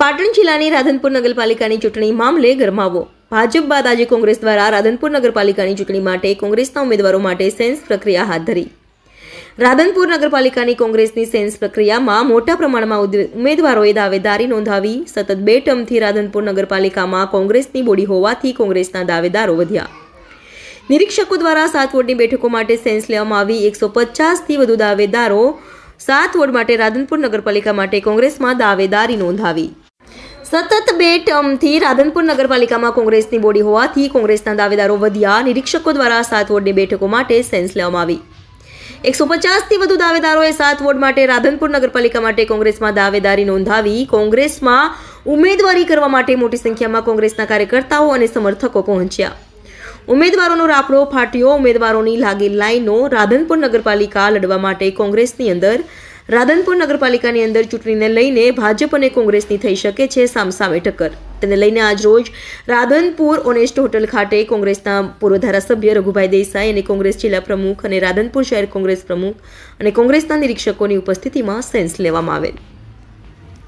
પાટણ જિલ્લાની રાધનપુર નગરપાલિકાની ચૂંટણી મામલે ગરમાવો. ભાજપ બાદ આજે કોંગ્રેસ દ્વારા રાધનપુર નગરપાલિકાની ચૂંટણી માટે કોંગ્રેસના ઉમેદવારો માટે સેન્સ પ્રક્રિયા હાથ ધરી. રાધનપુર નગરપાલિકાની કોંગ્રેસની સેન્સ પ્રક્રિયામાં મોટા પ્રમાણમાં ઉમેદવારોએ દાવેદારી નોંધાવી સતત બે ટર્મથી રાધનપુર નગરપાલિકામાં કોંગ્રેસની બોડી હોવાથી કોંગ્રેસના દાવેદારો વધ્યા. નિરીક્ષકો દ્વારા સાત વોર્ડની બેઠકો માટે સેન્સ લેવામાં આવી. એકસો પચાસથી વધુ દાવેદારો સાત વોર્ડ માટે રાધનપુર નગરપાલિકા માટે કોંગ્રેસમાં દાવેદારી નોંધાવી. સતત બે ટર્મથી રાધનપુર નગરપાલિકામાં કોંગ્રેસની બોડી હોવાથી કોંગ્રેસના દાવેદારો વધ્યા, નિરીક્ષકો દ્વારા સાત વોર્ડની બેઠકો માટે સેન્સ લેવામાં આવી. એકસો પચાસથી વધુ દાવેદારોએ સાત વોર્ડ માટે રાધનપુર નગરપાલિકા માટે કોંગ્રેસમાં દાવેદારી નોંધાવી, કોંગ્રેસમાં ઉમેદવારી કરવા માટે મોટી સંખ્યામાં કોંગ્રેસના કાર્યકર્તાઓ અને સમર્થકો પહોંચ્યા. ઉમેદવારોનો રાપડો ફાટ્યો, ઉમેદવારોની લાગી લાઈનો રાધનપુર નગરપાલિકા લડવા માટે કોંગ્રેસની અંદર રાધનપુર નગરપાલિકાની અંદર ચૂંટણીને લઈને ભાજપ અને કોંગ્રેસની થઈ શકે છે સામસામે ટક્કર. તેને લઈને આજરોજ રાધનપુર ઓનેસ્ટ હોટલ ખાતે કોંગ્રેસના પૂર્વ ધારાસભ્ય રઘુભાઈ દેસાઈ અને કોંગ્રેસ જિલ્લા પ્રમુખ અને રાધનપુર શહેર કોંગ્રેસ પ્રમુખ અને કોંગ્રેસના નિરીક્ષકોની ઉપસ્થિતિમાં સેન્સ લેવામાં આવેલ.